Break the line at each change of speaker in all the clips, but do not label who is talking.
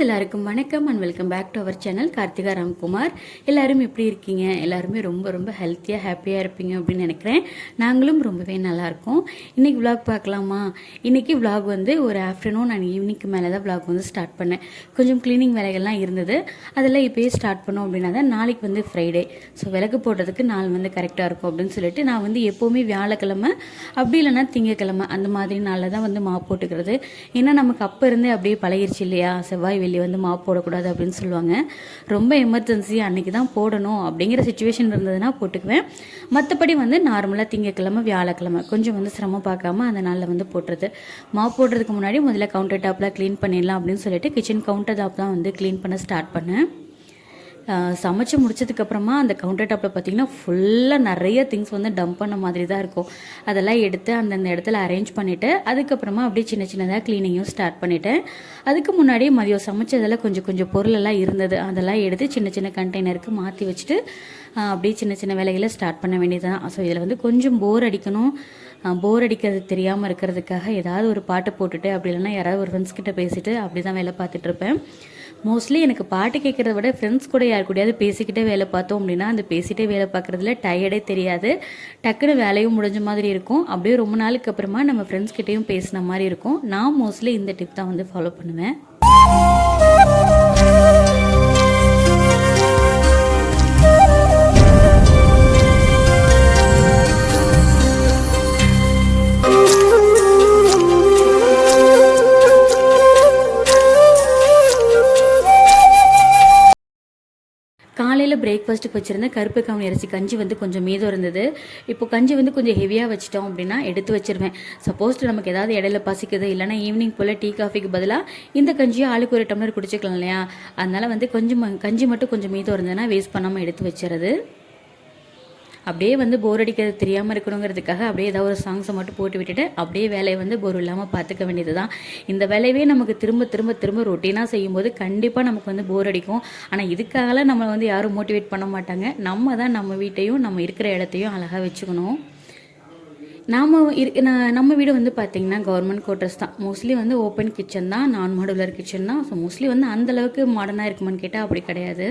Friends எல்லாருக்கும் வணக்கம் and welcome back to our channel Karthika Ramkumar. எல்லாரும் எப்படி இருக்கீங்க? எல்லாருமே ரொம்ப ரொம்ப ஹெல்த்தியாக ஹாப்பியாக இருப்பீங்க அப்படின்னு நினைக்கிறேன். நாங்களும் ரொம்பவே நல்லாயிருக்கோம் இன்றைக்கி vlog பார்க்கலாமா? இன்றைக்கி vlog வந்து ஒரு ஆஃப்டர்நூன் அண்ட் ஈவினிங்க்கு மேலே தான் vlog வந்து ஸ்டார்ட் பண்ணேன். கொஞ்சம் க்ளீனிங் வேலைகள்லாம் இருந்தது. அதெல்லாம் இப்போயே ஸ்டார்ட் பண்ணோம் அப்படின்னா தான் நாளைக்கு வந்து ஃப்ரைடே ஸோ விளக்கு போடுறதுக்கு நாள் வந்து கரெக்டாக இருக்கும் அப்படின்னு சொல்லிட்டு நான் வந்து எப்போவுமே வியாழக்கிழமை அப்படி இல்லைன்னா திங்கக்கிழமை அந்த மாதிரி நாளில் தான் வந்து மா போட்டுக்கிறது. ஏன்னா நமக்கு அப்போ இருந்தே அப்படியே பழகிருச்சு இல்லையா? செவ்வாய் வெள்ளி வந்து மாவு போடக்கூடாது அப்படின்னு சொல்லுவாங்க. ரொம்ப எமர்ஜென்சி அன்னைக்கு தான் போடணும் அப்படிங்கிற சுச்சுவேஷன் இருந்ததுன்னா போட்டுக்குவேன். மற்றபடி வந்து நார்மலாக திங்கக்கிழமை வியாழக்கிழமை கொஞ்சம் வந்து சிரமம் பார்க்காம அந்த நாளில் வந்து போட்டுறது. மாவு போடுறதுக்கு முன்னாடி முதல்ல கவுண்டர் டாப்லாம் க்ளீன் பண்ணிடலாம் அப்படின்னு சொல்லிட்டு கிச்சன் கவுண்டர் டாப் தான் வந்து க்ளீன் பண்ண ஸ்டார்ட் பண்ணேன். சமைச்சு முடிச்சதுக்கப்புறமா அந்த கவுண்டர் டாப்பில் பார்த்தீங்கன்னா ஃபுல்லாக நிறைய திங்ஸ் வந்து டம்ப் பண்ண மாதிரி தான் இருக்கும். அதெல்லாம் எடுத்து அந்தந்த இடத்துல அரேஞ்ச் பண்ணிவிட்டு அதுக்கப்புறமா அப்படியே சின்ன சின்னதாக க்ளீனிங்கும் ஸ்டார்ட் பண்ணிவிட்டேன் அதுக்கு முன்னாடி மதியம் சமைச்சதெல்லாம் கொஞ்சம் கொஞ்சம் பொருளெல்லாம் இருந்தது. அதெல்லாம் எடுத்து சின்ன சின்ன கண்டெய்னருக்கு மாற்றி வச்சுட்டு அப்படியே சின்ன சின்ன வேலைகளை ஸ்டார்ட் பண்ண வேண்டியதுதான். ஸோ இதில் வந்து கொஞ்சம் போர் அடிக்கணும். போர் அடிக்கிறது தெரியாமல் இருக்கிறதுக்காக ஏதாவது ஒரு பாட்டு போட்டுட்டு அப்படி இல்லைன்னா யாராவது ஒரு ஃப்ரெண்ட்ஸ் கிட்ட பேசிட்டு அப்படி தான் வேலை பார்த்துட்ருப்பேன் மோஸ்ட்லி எனக்கு பாட்டு கேட்குறத விட ஃப்ரெண்ட்ஸ் கூட யார் கூடயாவது பேசிக்கிட்டே வேலை பார்த்தோம் அப்படின்னா அந்த பேசிகிட்டே வேலை பார்க்குறதுல டயர்டே தெரியாது. டக்குன்னு வேலையும் முடிஞ்ச மாதிரி இருக்கும். அப்படியே ரொம்ப நாளுக்கு அப்புறமா நம்ம ஃப்ரெண்ட்ஸ் கிட்டேயும் பேசின மாதிரி இருக்கும். நான் மோஸ்ட்லி இந்த டிப் தான் வந்து ஃபாலோ பண்ணுவேன். காலையில் பிரேக்ஃபாஸ்ட்டுக்கு வச்சுருந்த கருப்பு கவுனி அரிசி கஞ்சி வந்து கொஞ்சம் மீதம் இருந்தது. இப்போ கஞ்சி வந்து கொஞ்சம் ஹெவியாக வச்சிட்டோம் அப்படின்னா எடுத்து வச்சிருவேன். சப்போஸ் நமக்கு ஏதாவது இடையில பசிக்குது இல்லைன்னா ஈவினிங் போல் டீ காஃபிக்கு பதிலாக இந்த கஞ்சியை ஆளுக்கு ஒரு டம்ளர் குடிச்சிக்கலாம் இல்லையா? அதனால் வந்து கொஞ்சம் கஞ்சி மட்டும் கொஞ்சம் மீதம் இருந்ததுன்னா வேஸ்ட் பண்ணாமல் எடுத்து வச்சிடுறது அப்படியே வந்து போர் அடிக்கிறது தெரியாமல் இருக்கணுங்கிறதுக்காக அப்படியே ஏதாவது ஒரு சாங்ஸை மட்டும் போட்டு விட்டுட்டு அப்படியே வேலையை வந்து போர் இல்லாமல் பார்த்துக்க வேண்டியது தான் இந்த வேலையவே நமக்கு திரும்ப திரும்ப திரும்ப ரொட்டீனாக செய்யும்போது கண்டிப்பாக நமக்கு வந்து போர் அடிக்கும். ஆனால் இதுக்காகலாம் நம்ம வந்து யாரும் மோட்டிவேட் பண்ண மாட்டாங்க. நம்ம தான் நம்ம வீட்டையும் நம்ம இருக்கிற இடத்தையும் அழகாக வச்சுக்கணும். நாம் இரு நம்ம வீடு வந்து பார்த்திங்கன்னா கவர்மெண்ட் குவார்ட்டர்ஸ் தான். மோஸ்ட்லி வந்து ஓப்பன் கிச்சன் தான் நான் மாடுலர் கிச்சன் தான். ஸோ மோஸ்ட்லி வந்து அந்தளவுக்கு மாடர்னாக இருக்குமான்னு கேட்டால் அப்படி கிடையாது.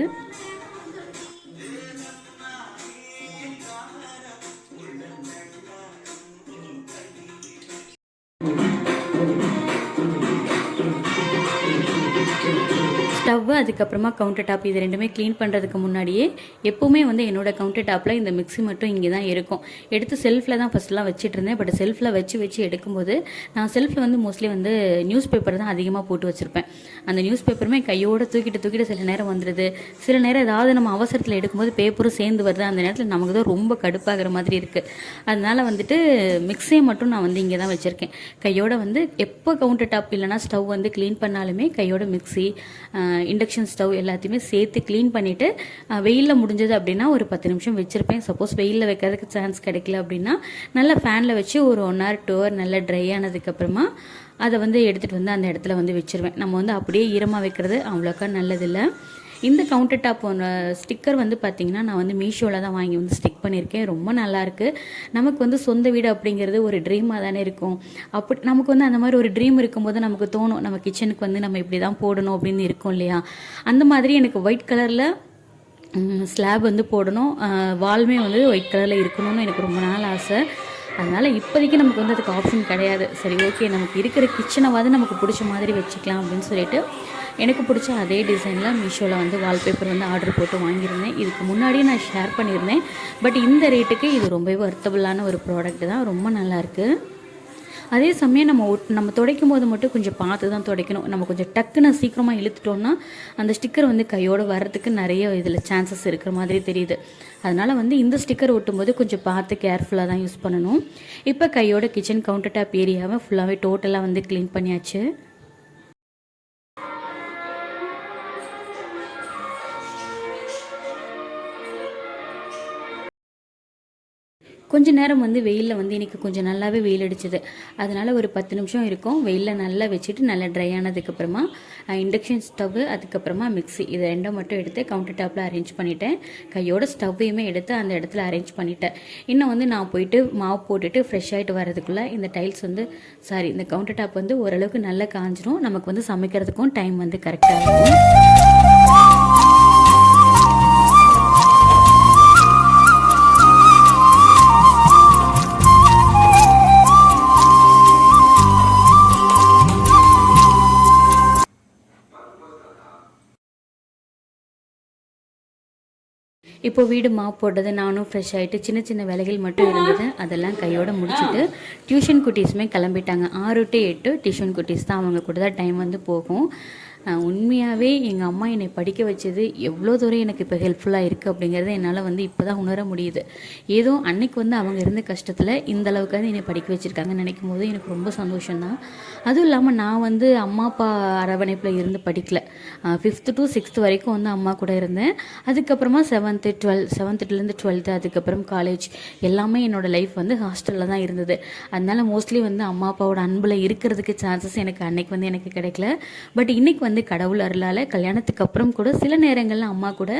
ஸ்டவ்வு அதுக்கப்புறமா கவுண்டர் டாப் இது ரெண்டுமே க்ளீன் பண்ணுறதுக்கு முன்னாடியே எப்போவுமே வந்து என்னோடய கவுண்டர் டாப்பில் இந்த மிக்ஸி மட்டும் இங்கே தான் இருக்கும். எடுத்து செல்ஃபில் தான் ஃபஸ்ட்லாம் வச்சுட்டு இருந்தேன். பட் செல்ஃபில் வச்சு வச்சு எடுக்கும்போது நான் செல்ஃபில் வந்து மோஸ்ட்லி வந்து நியூஸ் பேப்பர் தான் அதிகமாக போட்டு வச்சுருப்பேன். அந்த நியூஸ் பேப்பருமே கையோட தூக்கிட்டு தூக்கிட்டு சில நேரம் வந்துடுது சில நேரம் ஏதாவது நம்ம அவசரத்தில் எடுக்கும்போது பேப்பரும் சேர்ந்து வருது. அந்த நேரத்தில் நமக்கு தான் ரொம்ப கடுப்பாகிற மாதிரி இருக்குது அதனால் வந்துட்டு மிக்ஸியை மட்டும் நான் வந்து இங்கே தான் வச்சுருக்கேன். கையோட வந்து எப்போ கவுண்டர் டாப் இல்லைனா ஸ்டவ் வந்து க்ளீன் பண்ணாலுமே கையோட மிக்ஸி இண்டக்ஷன் ஸ்டவ் எல்லாத்தையுமே சேர்த்து க்ளீன் பண்ணிவிட்டு வெயிலில் முடிஞ்சது அப்படின்னா ஒரு பத்து நிமிஷம் வச்சுருப்பேன். சப்போஸ் வெயிலில் வைக்கிறதுக்கு சான்ஸ் கிடைக்கல அப்படின்னா நல்லா ஃபேனில் வச்சு ஒரு ஒன் ஹவர் டூ ஹவர் நல்லா ட்ரை ஆனதுக்கப்புறமா அதை வந்து எடுத்துகிட்டு வந்து அந்த இடத்துல வந்து வச்சுருவேன். நம்ம வந்து அப்படியே ஈரமாக வைக்கிறது அவ்வளோக்கா நல்லதில்லை. இந்த கவுண்டர் டாப் ஸ்டிக்கர் வந்து பார்த்தீங்கன்னா நான் வந்து மீஷோவில் தான் வாங்கி வந்து ஸ்டிக் பண்ணியிருக்கேன் ரொம்ப நல்லாயிருக்கு நமக்கு வந்து சொந்த வீடு அப்படிங்கிறது ஒரு ட்ரீமாக தானே இருக்கும். அப்படி நமக்கு வந்து அந்த மாதிரி ஒரு ட்ரீம் இருக்கும்போது நமக்கு தோணும் நம்ம கிச்சனுக்கு வந்து நம்ம இப்படி தான் போடணும் அப்படின்னு இருக்கும் இல்லையா? அந்த மாதிரி எனக்கு ஒயிட் கலரில் ஸ்லாப் வந்து போடணும். வால்மே வந்து ஒயிட் கலரில் இருக்கணும்னு எனக்கு ரொம்ப நாள் ஆசை. அதனால் இப்போதைக்கு நமக்கு வந்து அதுக்கு ஆப்ஷன் கிடையாது. சரி ஓகே நமக்கு இருக்கிற கிச்சனைவாது நமக்கு பிடிச்ச மாதிரி வச்சுக்கலாம் அப்படின்னு சொல்லிட்டு எனக்கு பிடிச்ச அதே டிசைனில் மீஷோவில் வந்து வால்பேப்பர் வந்து ஆர்டர் போட்டு வாங்கியிருந்தேன். இதுக்கு முன்னாடியே நான் ஷேர் பண்ணியிருந்தேன். பட் இந்த ரேட்டுக்கு இது ரொம்பவே வர்த்தபுளான ஒரு ப்ராடக்ட் தான். ரொம்ப நல்லாயிருக்கு அதே சமயம் நம்ம ஒட்- நம்ம துடைக்கும் போது மட்டும் கொஞ்சம் பார்த்து தான் துடைக்கணும். நம்ம கொஞ்சம் டக்குன்னு சீக்கிரமாக இழுத்துட்டோம்னா அந்த ஸ்டிக்கர் வந்து கையோட வர்றதுக்கு நிறைய இதில் சான்சஸ் இருக்கிற மாதிரி தெரியுது. அதனால் வந்து இந்த ஸ்டிக்கர் ஒட்டும்போது கொஞ்சம் பார்த்து கேர்ஃபுல்லாக தான் யூஸ் பண்ணணும். இப்போ கையோட கிச்சன் கவுண்டர் டாப் ஏரியாவை ஃபுல்லாகவே டோட்டலாக வந்து க்ளீன் பண்ணியாச்சு. கொஞ்ச நேரம் வந்து வெயிலில் வந்து எனக்கு கொஞ்சம் நல்லாவே வெயில் அடிச்சது. அதனால் ஒரு பத்து நிமிஷம் இருக்கும். வெயிலில் நல்லா வச்சுட்டு நல்லா ட்ரை ஆனதுக்கப்புறமா இண்டக்ஷன் ஸ்டவ்வு அதுக்கப்புறமா மிக்ஸி இது ரெண்டும் மட்டும் எடுத்து கவுண்டர் டாப்பில் அரேஞ்ச் பண்ணிட்டேன். கையோட ஸ்டவ்வையுமே எடுத்து அந்த இடத்துல அரேஞ்ச் பண்ணிட்டேன். இன்னும் வந்து நான் போயிட்டு மாவு போட்டுட்டு ஃப்ரெஷ் ஆகிட்டு வரதுக்குள்ளே இந்த டைல்ஸ் வந்து சாரி இந்த கவுண்டர் டாப் வந்து ஓரளவுக்கு நல்லா காஞ்சிரும். நமக்கு வந்து சமைக்கிறதுக்கும் டைம் வந்து கரெக்டாக இருக்கும். இப்போ வீடு மாப் போட்டது நானும் ஃப்ரெஷ் ஆகிட்டு சின்ன சின்ன வேலைகள் மட்டும் இருந்தது. அதெல்லாம் கையோட முடிச்சுட்டு டியூஷன் குட்டீஸுமே கிளம்பிட்டாங்க. ஆறு டு எட்டு டியூஷன் குட்டீஸ் தான் அவங்க கூட தான் டைம் வந்து போகும். உண்மையாகவே எங்கள் அம்மா என்னை படிக்க வச்சது எவ்வளோ தூரம் எனக்கு இப்போ ஹெல்ப்ஃபுல்லாக இருக்குது அப்படிங்கிறத என்னால் வந்து இப்போ தான் உணர முடியுது. ஏதோ அன்னைக்கு வந்து அவங்க இருந்த கஷ்டத்தில் இந்த அளவுக்காவது என்னை படிக்க வச்சுருக்காங்கன்னு நினைக்கும் போது எனக்கு ரொம்ப சந்தோஷம்தான். அதுவும் இல்லாமல் நான் வந்து அம்மா அப்பா அரவணைப்பில் இருந்து படிக்கல. ஃபிஃப்த்து டு சிக்ஸ்த்து வரைக்கும் வந்து அம்மா கூட இருந்தேன். அதுக்கப்புறமா செவன்த்து டுவெல் செவன்த்துலேருந்து டுவெல்த்து அதுக்கப்புறம் காலேஜ் எல்லாமே என்னோடய லைஃப் வந்து ஹாஸ்டலில் தான் இருந்தது. அதனால மோஸ்ட்லி வந்து அம்மா அப்பாவோட அன்பில் இருக்கிறதுக்கு சான்சஸ் எனக்கு அன்னைக்கு வந்து எனக்கு கிடைக்கல. பட் இன்றைக்கி வந்து கடவுள் அருளால் கல்யாணத்துக்கு அப்புறம் கூட சில நேரங்களில் அம்மா கூட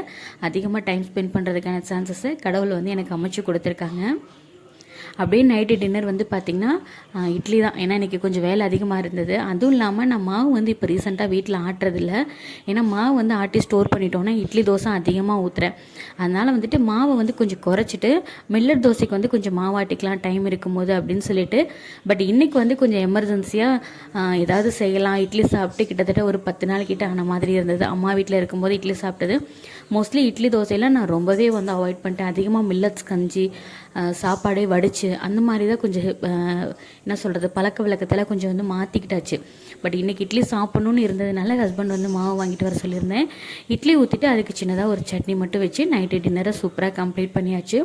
அதிகமாக டைம் ஸ்பெண்ட் பண்ணுறதுக்கான சான்சஸை கடவுள் வந்து எனக்கு அமைச்சு கொடுத்துருக்காங்க. அப்படியே நைட்டு டின்னர் வந்து பார்த்திங்கன்னா இட்லி தான். ஏன்னா இன்றைக்கி கொஞ்சம் வேலை அதிகமாக இருந்தது. அதுவும் இல்லாமல் நான் மாவு வந்து இப்போ ரீசெண்டாக வீட்டில் ஆட்டுறதில்ல. ஏன்னா மாவு வந்து ஆட்டி ஸ்டோர் பண்ணிட்டோன்னா இட்லி தோசை அதிகமாக ஊற்றுறேன் அதனால் வந்துட்டு மாவை வந்து கொஞ்சம் குறைச்சிட்டு மில்லட் தோசைக்கு வந்து கொஞ்சம் மாவு ஆட்டிக்கலாம் டைம் இருக்கும்போது அப்படின்னு சொல்லிட்டு. பட் இன்றைக்கி வந்து கொஞ்சம் எமர்ஜென்சியாக ஏதாவது செய்யலாம். இட்லி சாப்பிட்டு கிட்டத்தட்ட ஒரு பத்து நாள் கிட்ட ஆன மாதிரி இருந்தது. அம்மா வீட்டில் இருக்கும்போது இட்லி சாப்பிட்டது. மோஸ்ட்லி இட்லி தோசையெல்லாம் நான் ரொம்பவே வந்து அவாய்ட் பண்ணிட்டேன். அதிகமாக மில்லட்ஸ் கஞ்சி சாப்பாடே வடிச்சு வடித்து அந்த மாதிரி தான் கொஞ்சம் என்ன சொல்கிறது பழக்க வழக்கத்தில் கொஞ்சம் வந்து மாற்றிக்கிட்டாச்சு பட் இன்றைக்கி இட்லி சாப்பிட்ணுன்னு இருந்ததுனால ஹஸ்பண்ட் வந்து மாவு வாங்கிட்டு வர சொல்லியிருந்தேன். இட்லி ஊற்றிட்டு அதுக்கு சின்னதாக ஒரு சட்னி மட்டும் வச்சு நைட்டு டின்னரை சூப்பராக கம்ப்ளீட் பண்ணியாச்சு.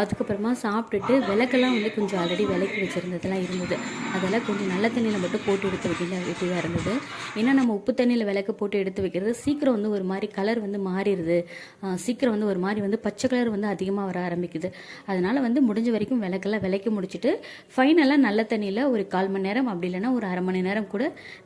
அதுக்கப்புறமா சாப்பிட்டுட்டு விளக்கெல்லாம் வந்து கொஞ்சம் ஆல்ரெடி விளக்கி வச்சுருந்ததெல்லாம் இருந்தது. அதெல்லாம் கொஞ்சம் நல்ல தண்ணியில் மட்டும் போட்டு எடுத்து வைக்கல வேண்டியதாக இருந்தது. ஏன்னா நம்ம உப்பு தண்ணியில் விளக்க போட்டு எடுத்து வைக்கிறது சீக்கிரம் வந்து ஒரு மாதிரி கலர் வந்து மாறிடுது. சீக்கிரம் வந்து ஒரு மாதிரி வந்து பச்சை கலர் வந்து அதிகமாக வர ஆரம்பிக்குது. அதனால் வந்து முடிஞ்ச வரைக்கும் விளக்கெல்லாம் விளக்கி முடிச்சுட்டு ஃபைனலாக நல்ல தண்ணியில் ஒரு கால் மணி நேரம் அப்படி இல்லைன்னா ஒரு அரை மணி நேரம் கூட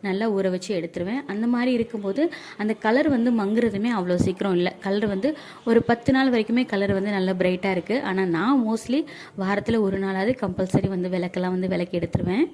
நல்லா ஊற வச்சு எடுத்துருவேன். அந்த மாதிரி இருக்கும்போது அந்த கலர் வந்து மங்குறதுமே அவ்வளோ சீக்கிரம் இல்லை. கலர் வந்து ஒரு பத்து நாள் வரைக்குமே கலர் வந்து நல்லா பிரைட்டாக இருக்குது ஆனால் நான் மோஸ்ட்லி வாரத்தில் ஒரு நாளாவது கம்பல்சரி வந்து விளக்கெல்லாம் வந்து விளக்கி எடுத்துருவேன்.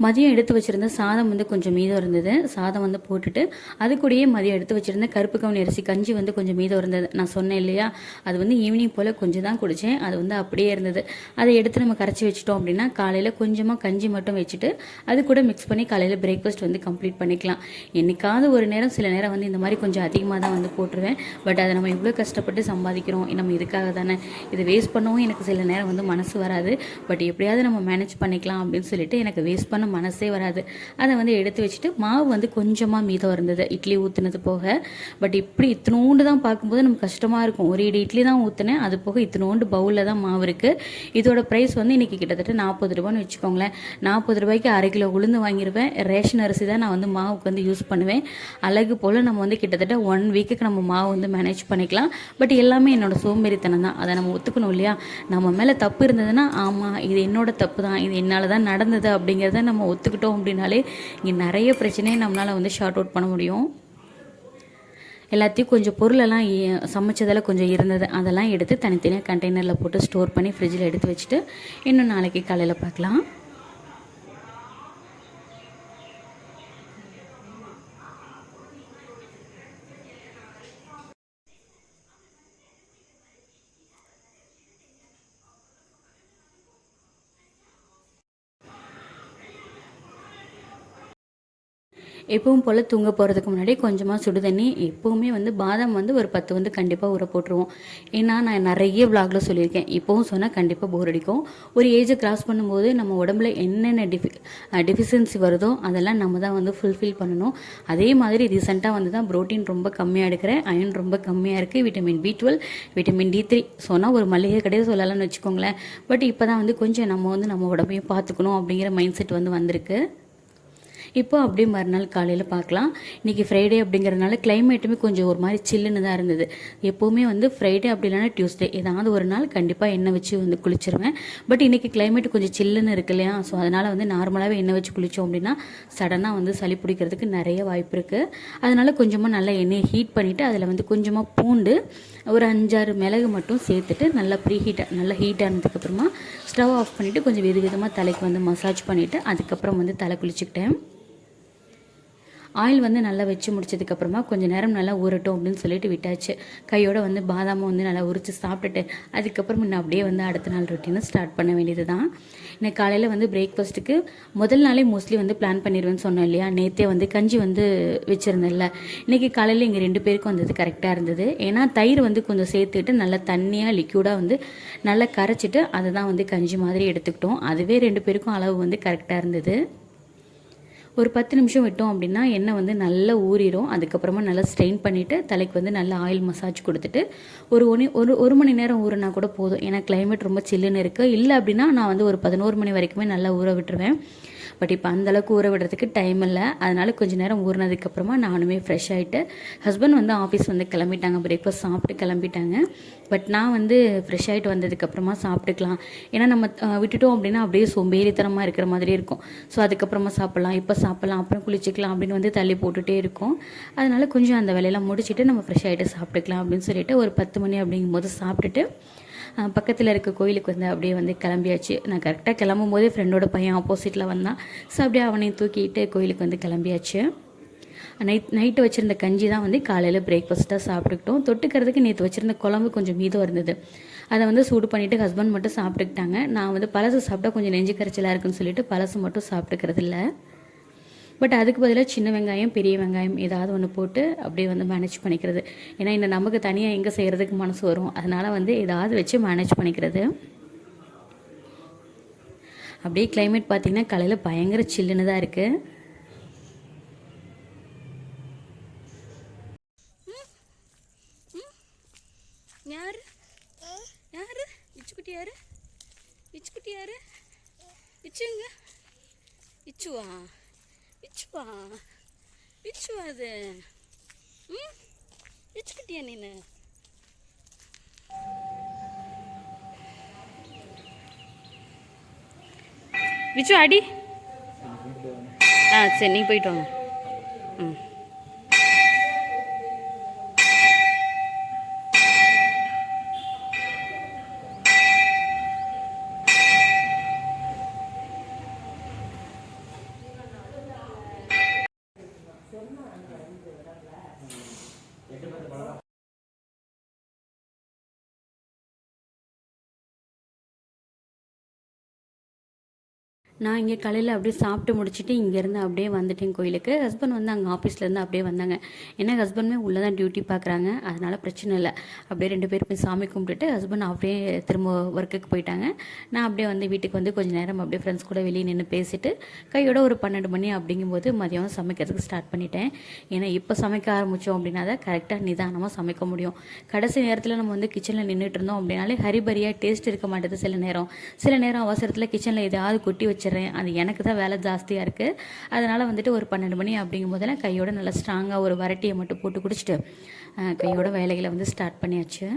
மதியம் எடுத்து வச்சுருந்த சாதம் வந்து கொஞ்சம் மீதம் இருந்தது. சாதம் வந்து போட்டுட்டு அது கூடயே மதியம் எடுத்து வச்சுருந்த கருப்பு கவுனி அரிசி கஞ்சி வந்து கொஞ்சம் மீதம் இருந்தது. நான் சொன்னேன் இல்லையா? அது வந்து ஈவினிங் போல் கொஞ்சம் தான் குடித்தேன் அது வந்து அப்படியே இருந்தது. அதை எடுத்து நம்ம கரைச்சி வச்சிட்டோம் அப்படின்னா காலையில் கொஞ்சமாக கஞ்சி மட்டும் வச்சுட்டு அது கூட மிக்ஸ் பண்ணி காலையில் பிரேக்ஃபாஸ்ட் வந்து கம்ப்ளீட் பண்ணிக்கலாம். என்றைக்காவது ஒரு நேரம் சில நேரம் வந்து இந்த மாதிரி கொஞ்சம் அதிகமாக தான் வந்து போட்டுருவேன். பட் அதை நம்ம இவ்வளோ கஷ்டப்பட்டு சம்பாதிக்கிறோம். நம்ம இதுக்காக தானே. இதை வேஸ்ட் பண்ணவும் எனக்கு சில நேரம் வந்து மனசு வராது. பட் எப்படியாவது நம்ம மேனேஜ் பண்ணிக்கலாம் அப்படின்னு சொல்லிட்டு எனக்கு வேஸ்ட் பண்ண மனசே வராது. அதை வந்து எடுத்து வச்சுட்டு மாவு வந்து கொஞ்சமாக மீதம் இருந்தது. இட்லி ஊற்றுனது போக. பட் இப்படி இத்தினோண்டு தான் பார்க்கும்போது நமக்கு கஷ்டமாக இருக்கும். ஒரு இடி இட்லி தான் ஊற்றுனேன் அது போக இத்தினோண்டு பவுலில் தான் மாவு இருக்குது இதோட ப்ரைஸ் வந்து இன்றைக்கி கிட்டத்தட்ட நாற்பது ரூபான்னு வச்சுக்கோங்களேன். நாற்பது ரூபாய்க்கு அரை கிலோ உளுந்து வாங்கிடுவேன் ரேஷன் அரிசி தான் நான் வந்து மாவுக்கு வந்து யூஸ் பண்ணுவேன். அழகு போல் நம்ம வந்து கிட்டத்தட்ட ஒன் வீக்குக்கு நம்ம மாவு வந்து மேனேஜ் பண்ணிக்கலாம். பட் எல்லாமே என்னோட சோம்பேறித்தனம் தான். அதை நம்ம ஒத்துக்கணும் இல்லையா? நம்ம மேலே தப்பு இருந்ததுன்னா ஆமாம் இது என்னோட தப்பு தான். இது என்னால் தான் நடந்தது அப்படிங்கிறத நம்ம நம்ம ஒத்துக்கிட்டோம் அப்படின்னாலே இங்கே நிறைய பிரச்சனையை நம்மளால் வந்து ஷார்ட் அவுட் பண்ண முடியும். எல்லாத்தையும் கொஞ்சம் பொருளெல்லாம் சமைச்சதில் சமைச்சதெல்லாம் கொஞ்சம் இருந்தது. அதெல்லாம் எடுத்து தனித்தனியாக கண்டெய்னரில் போட்டு ஸ்டோர் பண்ணி ஃப்ரிட்ஜில் எடுத்து வச்சுட்டு இன்னும் நாளைக்கு காலையில் பார்க்கலாம். எப்பவும் போல் தூங்க போகிறதுக்கு முன்னாடி கொஞ்சமாக சுடு தண்ணி எப்போவுமே வந்து பாதாம் வந்து ஒரு பத்து வந்து கண்டிப்பாக ஊற போட்டுருவோம். ஏன்னா நான் நிறைய விளாகில் சொல்லியிருக்கேன். இப்போவும் சொன்னால் கண்டிப்பாக போர் அடிக்கும். ஒரு ஏஜை கிராஸ் பண்ணும்போது நம்ம உடம்புல என்னென்ன டிஃபி டிஃபிஷியன்சி வருதோ அதெல்லாம் நம்ம தான் வந்து ஃபுல்ஃபில் பண்ணணும். அதே மாதிரி ரீசெண்டாக வந்து தான் ப்ரோட்டீன் ரொம்ப கம்மியாக எடுக்கிறேன். அயன் ரொம்ப கம்மியாக இருக்குது vitamin B twelve vitamin D three சொன்னால் ஒரு மளிகை கடையை சொல்லலாம்னு வச்சுக்கோங்களேன். பட் இப்போ தான் வந்து கொஞ்சம் நம்ம வந்து நம்ம உடம்பையும் பார்த்துக்கணும் அப்படிங்கிற மைண்ட் செட் வந்து வந்திருக்கு. இப்போ அப்படியே மறுநாள் காலையில் பார்க்கலாம். இன்றைக்கி ஃப்ரைடே அப்படிங்கிறதுனால கிளைமேட்டுமே கொஞ்சம் ஒரு மாதிரி சில்லுன்னு தான் இருந்தது. எப்போவுமே வந்து ஃப்ரைடே அப்படி இல்லைனா டியூஸ்டே ஏதாவது ஒரு நாள் கண்டிப்பாக எண்ணெய் வச்சு வந்து குளிச்சிருவேன். பட் இன்றைக்கி கிளைமேட் கொஞ்சம் சில்லுன்னு இருக்கு இல்லையா? ஸோ அதனால் வந்து நார்மலாகவே எண்ணெய் வச்சு குளித்தோம் அப்படின்னா சடனாக வந்து சளி பிடிக்கிறதுக்கு நிறைய வாய்ப்பு இருக்குது அதனால் கொஞ்சமாக நல்லா எண்ணெயை ஹீட் பண்ணிவிட்டு அதில் வந்து கொஞ்சமாக பூண்டு ஒரு அஞ்சாறு மிளகு மட்டும் சேர்த்துட்டு நல்லா ப்ரீ ஹீட்டாக நல்லா ஹீட் ஆனதுக்கப்புறமா ஸ்டவ் ஆஃப் பண்ணிவிட்டு கொஞ்சம் வித விதமாக தலைக்கு வந்து மசாஜ் பண்ணிவிட்டு அதுக்கப்புறம் வந்து தலை குளிச்சுக்கிட்டேன். ஆயில் வந்து நல்லா வச்சு முடிச்சதுக்கப்புறமா கொஞ்சம் நேரம் நல்லா ஊறட்டும் அப்படின்னு சொல்லிட்டு விட்டாச்சு. கையோட வந்து பாதாமும் வந்து நல்லா உரித்து சாப்பிட்டுட்டு அதுக்கப்புறம் நான் அப்படியே வந்து அடுத்த நாள் ரொட்டீனை ஸ்டார்ட் பண்ண வேண்டியது தான் இன்னைக்கு காலையில் வந்து பிரேக்ஃபாஸ்ட்டுக்கு முதல் நாளே மோஸ்ட்லி வந்து பிளான் பண்ணிடுவேன்னு சொன்னோம் இல்லையா? நேற்றே வந்து கஞ்சி வந்து வச்சுருந்தேன்ல. இன்றைக்கி காலையில் இங்கே ரெண்டு பேருக்கும் வந்தது கரெக்டாக இருந்தது. ஏன்னா தயிர் வந்து கொஞ்சம் சேர்த்துட்டு நல்லா தண்ணியாக லிக்யூடாக வந்து நல்லா கரைச்சிட்டு அதை தான் வந்து கஞ்சி மாதிரி எடுத்துக்கிட்டோம். அதுவே ரெண்டு பேருக்கும் அளவு வந்து கரெக்டாக இருந்தது. ஒரு பத்து நிமிஷம் விட்டோம் அப்படின்னா எண்ணெய் வந்து நல்லா ஊறிடும் அதுக்கப்புறமா நல்லா ஸ்ட்ரெயின் பண்ணிவிட்டு தலைக்கு வந்து நல்லா ஆயில் மசாஜ் கொடுத்துட்டு ஒரு ஒனி ஒரு ஒரு மணி நேரம் ஊறினா கூட போதும். ஏன்னா கிளைமேட் ரொம்ப சில்லுன்னு இருக்குது இல்லை அப்படின்னா நான் வந்து ஒரு பதினோரு மணி வரைக்குமே நல்லா ஊற விட்டுருவேன். பட் இப்போ அந்தளவுக்கு ஊற விடுறதுக்கு டைம் இல்லை. அதனால் கொஞ்சம் நேரம் ஊறினதுக்கப்புறமா நானுமே ஃப்ரெஷ் ஆகிட்டு ஹஸ்பண்ட் வந்து ஆஃபீஸ் வந்து கிளம்பிட்டாங்க. பிரேக்ஃபாஸ்ட் சாப்பிட்டு கிளம்பிட்டாங்க. பட் நான் வந்து ஃப்ரெஷ் ஆகிட்டு வந்ததுக்கப்புறமா சாப்பிட்டுக்கலாம். ஏன்னா நம்ம விட்டுட்டோம் அப்படின்னா அப்படியே சோம்பேறித்தனமாக இருக்கிற மாதிரி இருக்கும். ஸோ அதுக்கப்புறமா சாப்பிட்லாம். இப்போ சாப்பிட்லாம். அப்புறம் குளிச்சிக்கலாம் அப்படின்னு வந்து தள்ளி போட்டுகிட்டே இருக்கும். அதனால் கொஞ்சம் அந்த வேலையெல்லாம் முடிச்சுட்டு நம்ம ஃப்ரெஷ் ஆகிட்டு சாப்பிட்டுக்கலாம் அப்படின்னு சொல்லிட்டு ஒரு பத்து மணி அப்படிங்கும்போது சாப்பிட்டுட்டு பக்கத்தில் இருக்க கோயிலுக்கு வந்து அப்படியே வந்து கிளம்பியாச்சு. நான் கரெக்டாக கிளம்பும் போதே ஃப்ரெண்டோட பையன் ஆப்போசிட்டில் வந்தான். ஸோ அப்படியே அவனையும் தூக்கிட்டு கோயிலுக்கு வந்து கிளம்பியாச்சு. நைட் நைட்டு வச்சுருந்த கஞ்சி தான் வந்து காலையில் பிரேக்ஃபாஸ்ட்டாக சாப்பிட்டுக்கிட்டோம். தொட்டுக்கிறதுக்கு நேற்று வச்சுருந்த குழம்பு கொஞ்சம் மீதம் இருந்தது. அதை வந்து சூடு பண்ணிவிட்டு ஹஸ்பண்ட் மட்டும் சாப்பிட்டுக்கிட்டாங்க. நான் வந்து பழசு சாப்பிட்டா கொஞ்சம் நெஞ்சு கரைச்சலாக இருக்குன்னு சொல்லிட்டு பழசு மட்டும் சாப்பிட்டுக்கிறது இல்லை பட் அதுக்கு பதிலாக சின்ன வெங்காயம் பெரிய வெங்காயம் ஏதாவது ஒன்று போட்டு அப்படியே வந்து மேனேஜ் பண்ணிக்கிறது. ஏன்னா இந்த நமக்கு தனியாக எங்கே செய்கிறதுக்கு மனசு வரும். அதனால் வந்து ஏதாவது வச்சு மேனேஜ் பண்ணிக்கிறது. அப்படியே கிளைமேட் பார்த்திங்கன்னா காலையில் பயங்கர சில்லுன்னு தான் இருக்குது யார்? யாரு? இச்சுக்குட்டி யாரு? இச்சுக்குட்டி யாரு? இச்சுங்க. இச்சுவா? பிச்சுவா பிச்சுவா அது. ம்? பிச்சுக்கிட்டியா நீனு? பிச்சு அடி. ஆ சரி நீ போயிட்டு வாங்க. நான் இங்கே காலையில் அப்படியே சாப்பிட்டு முடிச்சுட்டு இங்கேருந்து அப்படியே வந்துட்டேன் கோயிலுக்கு. ஹஸ்பண்ட் வந்து அங்கே ஆஃபீஸ்லேருந்து அப்படியே வந்தாங்க. ஏன்னா ஹஸ்பண்டுமே உள்ளே தான் டியூட்டி பார்க்குறாங்க. அதனால் பிரச்சனை இல்லை. அப்படியே ரெண்டு பேர் போய் சாமி கும்பிட்டுட்டு ஹஸ்பண்ட் அப்படியே திரும்ப ஒர்க்குக்கு போயிட்டாங்க. நான் அப்படியே வந்து வீட்டுக்கு வந்து கொஞ்சம் நேரம் அப்படியே ஃப்ரெண்ட்ஸ் கூட வெளியே நின்று பேசிட்டு கையோட ஒரு பன்னெண்டு மணி அப்படிங்கும்போது மதியம் சமைக்கிறதுக்கு ஸ்டார்ட் பண்ணிட்டேன். ஏன்னா இப்போ சமைக்க ஆரம்பித்தோம் அப்படின்னா தான் கரெக்டாக நிதானமாக சமைக்க முடியும். கடைசி நேரத்தில் நம்ம வந்து கிச்சனில் நின்றுட்டு இருந்தோம் அப்படின்னாலே ஹரிபரியாக டேஸ்ட் இருக்க மாட்டேது சில நேரம். சில நேரம் அவசரத்தில் கிச்சனில் எதாவது கொட்டி வச்சு வச்சிடுறேன். அது எனக்கு தான் வேலை ஜாஸ்தியாக இருக்குது அதனால் வந்துட்டு ஒரு பன்னெண்டு மணி அப்படிங்கும் போதெல்லாம் கையோட நல்லா ஸ்ட்ராங்காக ஒரு வரட்டியை மட்டும் போட்டு குடிச்சிட்டு கையோட வேலைகளை வந்து ஸ்டார்ட் பண்ணியாச்சு.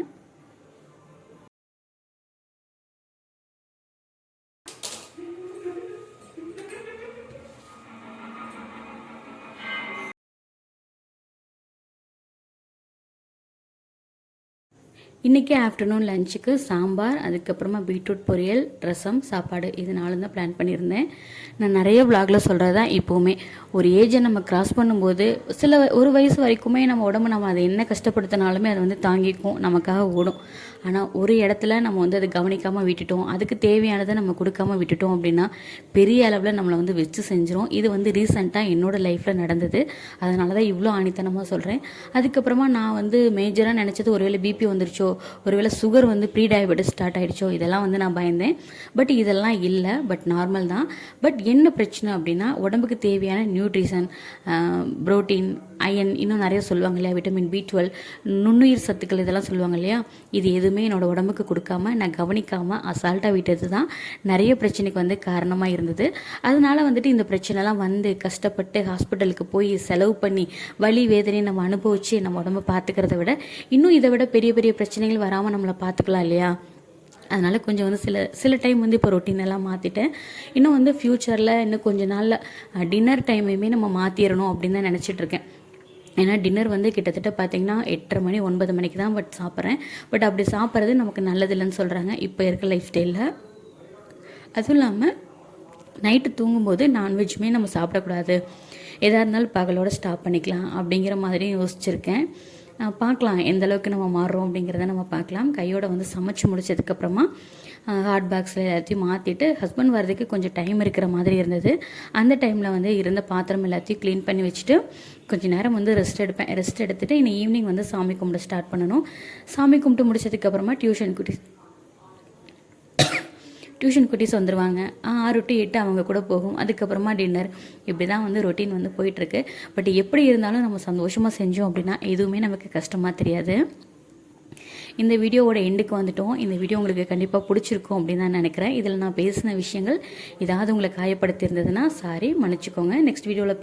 இன்றைக்கி ஆஃப்டர்நூன் லஞ்சுக்கு சாம்பார் அதுக்கப்புறமா பீட்ரூட் பொரியல் ரசம் சாப்பாடு. இது நாலும் தான் பிளான் பண்ணியிருந்தேன். நான் நிறைய விளாகில் சொல்கிறது தான் இப்போவுமே. ஒரு ஏஜை நம்ம கிராஸ் பண்ணும்போது சில ஒரு வயசு வரைக்குமே நம்ம உடம்பு நம்ம அதை என்ன கஷ்டப்படுத்தினாலுமே அதை வந்து தாங்கிக்கும் நமக்காக ஓடும். ஆனால் ஒரு இடத்துல நம்ம வந்து அதை கவனிக்காமல் விட்டுட்டோம் அதுக்கு தேவையானதை நம்ம கொடுக்காம விட்டுட்டோம் அப்படின்னா பெரிய அளவில் நம்மளை வந்து வச்சு செஞ்சிடும் இது வந்து ரீசெண்டாக என்னோடய லைஃப்பில் நடந்தது. அதனால தான் இவ்வளோ ஆணித்தனமாக சொல்கிறேன் அதுக்கப்புறமா நான் வந்து மேஜராக நினச்சது ஒருவேளை பிபி வந்துருச்சோ ஒருவேளை சுகர் வந்து ப்ரீ டயபெட்டிஸ் ஸ்டார்ட் ஆகிடுச்சோ இதெல்லாம் வந்து நான் பயந்தேன். பட் இதெல்லாம் இல்லை பட் நார்மல் தான். பட் என்ன பிரச்சனை அப்படின்னா உடம்புக்கு தேவையான நியூட்ரிஷன் புரோட்டீன் அயன் இன்னும் நிறைய சொல்லுவாங்க இல்லையா? விட்டமின் பி டுவெல் நுண்ணுயிர் சத்துக்கள் இதெல்லாம் சொல்லுவாங்க இல்லையா? இது எதுவுமே என்னோட உடம்புக்கு கொடுக்காம நான் கவனிக்காமல் அசால்ட்டாக விட்டது தான் நிறைய பிரச்சனைக்கு வந்து காரணமாக இருந்தது. அதனால வந்துட்டு இந்த பிரச்சனைலாம் வந்து கஷ்டப்பட்டு ஹாஸ்பிட்டலுக்கு போய் செலவு பண்ணி வலி வேதனை நம்ம அனுபவிச்சு நம்ம உடம்ப பார்த்துக்கிறத விட இன்னும் இதை விட பெரிய பெரிய பிரச்சனை பிரச்சனைகள் வராமல் நம்மளை பார்த்துக்கலாம் இல்லையா? அதனால் கொஞ்சம் வந்து சில சில டைம் வந்து இப்போ ரொட்டீனெல்லாம் மாற்றிட்டேன் இன்னும் வந்து ஃப்யூச்சரில் இன்னும் கொஞ்ச நாளில் டின்னர் டைமையுமே நம்ம மாற்றிடணும் அப்படின்னு தான் நினச்சிட்டு இருக்கேன். ஏன்னா டின்னர் வந்து கிட்டத்தட்ட பார்த்தீங்கன்னா எட்டரை மணி ஒன்பது மணிக்கு தான் பட் சாப்பிட்றேன். பட் அப்படி சாப்பிட்றது நமக்கு நல்லதில்லைன்னு சொல்கிறாங்க இப்போ இருக்க லைஃப் ஸ்டைலில் அதுவும் இல்லாமல் நைட்டு தூங்கும்போது நான்வெஜ்ஜுமே நம்ம சாப்பிடக்கூடாது. எதாக இருந்தாலும் பகலோட ஸ்டாப் பண்ணிக்கலாம் அப்படிங்கிற மாதிரி யோசிச்சிருக்கேன். பார்க்கலாம். எந்த அளவுக்கு நம்ம மாறுறோம் அப்படிங்கிறத நம்ம பார்க்கலாம். கையோட வந்து சமைச்சு முடிச்சதுக்கப்புறமா ஹாட் பாக்ஸில் எல்லாத்தையும் மாற்றிட்டு ஹஸ்பண்ட் வர்றதுக்கு கொஞ்சம் டைம் இருக்கிற மாதிரி இருந்தது. அந்த டைமில் வந்து இருந்த பாத்திரம் எல்லாத்தையும் க்ளீன் பண்ணி வச்சுட்டு கொஞ்ச நேரம் வந்து ரெஸ்ட் எடுப்பேன் ரெஸ்ட் எடுத்துட்டு இன்னும் ஈவினிங் வந்து சாமி கும்பிட ஸ்டார்ட் பண்ணணும். சாமி கும்பிட்டு முடிச்சதுக்கப்புறமா டியூஷன் குட்டி டியூஷன் குட்டீஸ் வந்துடுவாங்க ஆறு டு எட்டு அவங்க கூட போகும். அதுக்கப்புறமா டின்னர் இப்படி தான் வந்து ரொட்டீன் வந்து போயிட்டுருக்கு. பட் எப்படி இருந்தாலும் நம்ம சந்தோஷமாக செஞ்சோம் அப்படின்னா எதுவுமே நமக்கு கஷ்டமாக தெரியாது. இந்த வீடியோவோட எண்டுக்கு வந்துட்டோம். இந்த வீடியோ உங்களுக்கு கண்டிப்பாக பிடிச்சிருக்கும் அப்படின்னு தான் நினைக்கிறேன். இதில் நான் பேசின விஷயங்கள் ஏதாவது உங்களை காயப்படுத்தியிருந்ததுன்னா சாரி மன்னிச்சுக்கோங்க. நெக்ஸ்ட் வீடியோவில்